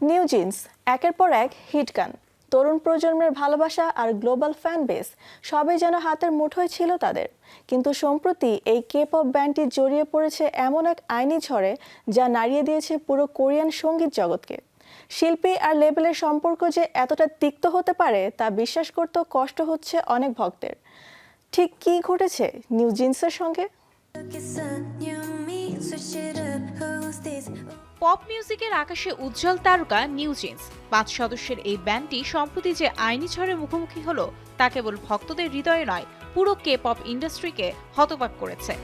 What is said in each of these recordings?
New jeans, একের পর এক হিট গান। তরুণ প্রজন্মের ভালোবাসা আর গ্লোবাল ফ্যান বেস সবই যেন হাতের মুঠোয় ছিল তাদের। কিন্তু সম্প্রতি এই কে পপ ব্যান্ডটি জড়িয়ে পড়েছে এমন এক আইনি ঝড়ে যা নাড়িয়ে দিয়েছে পুরো কোরিয়ান সংগীত জগৎকে। শিল্পী আর লেবেলের সম্পর্ক যে এতটা তিক্ত হতে পারে তা বিশ্বাস করতেও কষ্ট হচ্ছে অনেক ভক্তের। ঠিক কী ঘটেছে নিউ জিন্সের সঙ্গে? পপ মিউজিকের আকাশে উজ্জ্বল তারকা নিউ জিন্স পাঁচ সদস্যের এই ব্যান্ডটি সম্প্রতি যে আইনি ঝড়ের মুখোমুখি হলো, তা কেবল ভক্তদের হৃদয়ে নয়, পুরো কে পপ ইন্ডাস্ট্রিকে হতবাক করেছে।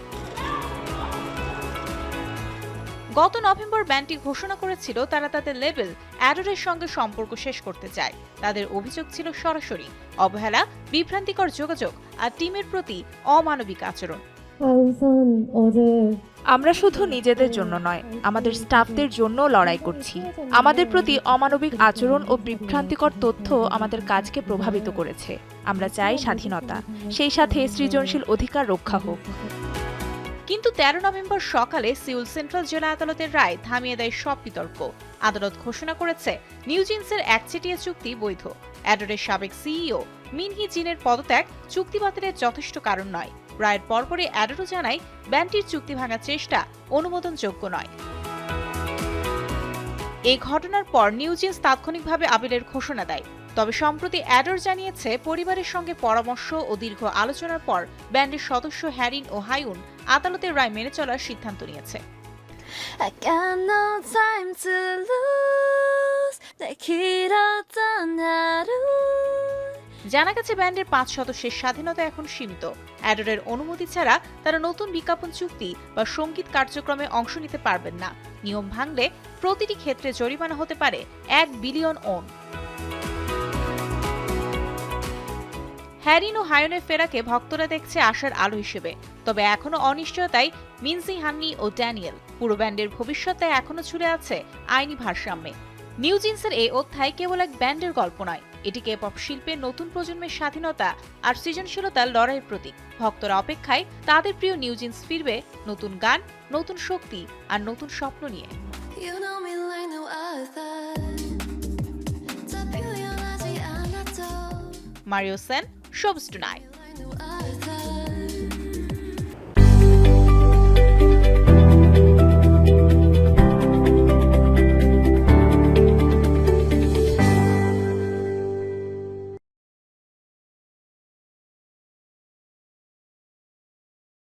গত নভেম্বর ব্যান্ডটি ঘোষণা করেছিল, তারা তাদের লেবেল অ্যাডোরের সঙ্গে সম্পর্ক শেষ করতে চায়। তাদের অভিযোগ ছিল সরাসরি। অবহেলা, বিভ্রান্তিকর যোগাযোগ আর টিমের প্রতি অমানবিক আচরণ। 아, 우선 어제 আমরা শুধু নিজেদের জন্য নয় আমাদের স্টাফদের জন্য লড়াই করছি আমাদের প্রতি অমানবিক আচরণ ও বিভ্রান্তিকর তথ্য আমাদের কাজকে প্রভাবিত করেছে আমরা চাই স্বাধীনতা সেই সাথে সৃজনশীল অধিকার রক্ষা হোক কিন্তু তেরো নভেম্বর সকালে সিউল সেন্ট্রাল জেলা আদালতের রায় থামিয়ে দেয় সব বিতর্ক আদালত ঘোষণা করেছে নিউজিন্সের একচেটিয়া চুক্তি বৈধ অ্যাডোরের সাবেক সিইও মিনহি জিনের পদত্যাগ চুক্তি বাতিলের যথেষ্ট কারণ নয় রায়ের পরপরই অ্যাডোরো জানায়, ব্যান্ডটির চুক্তি ভাঙার চেষ্টা অনুমোদনযোগ্য নয়। এই ঘটনার পর নিউজিন্স তাৎক্ষণিকভাবে আপিলের ঘোষণা দেয়। তবে সম্প্রতি অ্যাডর জানিয়েছে, পরিবারের সঙ্গে পরামর্শ ও দীর্ঘ আলোচনার পর ব্যান্ডের সদস্য হ্যারিন ও হাইউন আদালতের রায় মেনে চলার সিদ্ধান্ত নিয়েছে। I got no time to lose. They keep জানা গেছে ব্যান্ডের পাঁচ সদস্যের স্বাধীনতা এখন সীমিত। অ্যাডোরের অনুমতি ছাড়া তারা নতুন বিজ্ঞাপন চুক্তি বা সংগীত কার্যক্রমে অংশ নিতে পারবেন না। নিয়ম ভাঙলে প্রতিটি ক্ষেত্রে জরিমানা হতে পারে এক বিলিয়ন ওন। হ্যারিন ও হায়নের ফেরাকে ভক্তরা দেখছে আশার আলো হিসেবে। তবে এখনও অনিশ্চয়তায় মিনসি হান্নি ও ড্যানিয়েল। পুরো ব্যান্ডের ভবিষ্যৎ তাই এখনও ছুড়ে আছে আইনি ভারসাম্যে। নিউ জিন্সের এই অধ্যায় কেবল এক ব্যান্ডের গল্প নয় এটি কে পপ শিল্পের নতুন প্রজন্মের স্বাধীনতা আর সৃজনশীলতার লড়াইয়ের প্রতীক। ভক্তরা অপেক্ষায় তাদের প্রিয় নিউ জিন্স ফিরবে নতুন গান নতুন শক্তি আর নতুন স্বপ্ন নিয়ে। Mario Sen শোভস tonight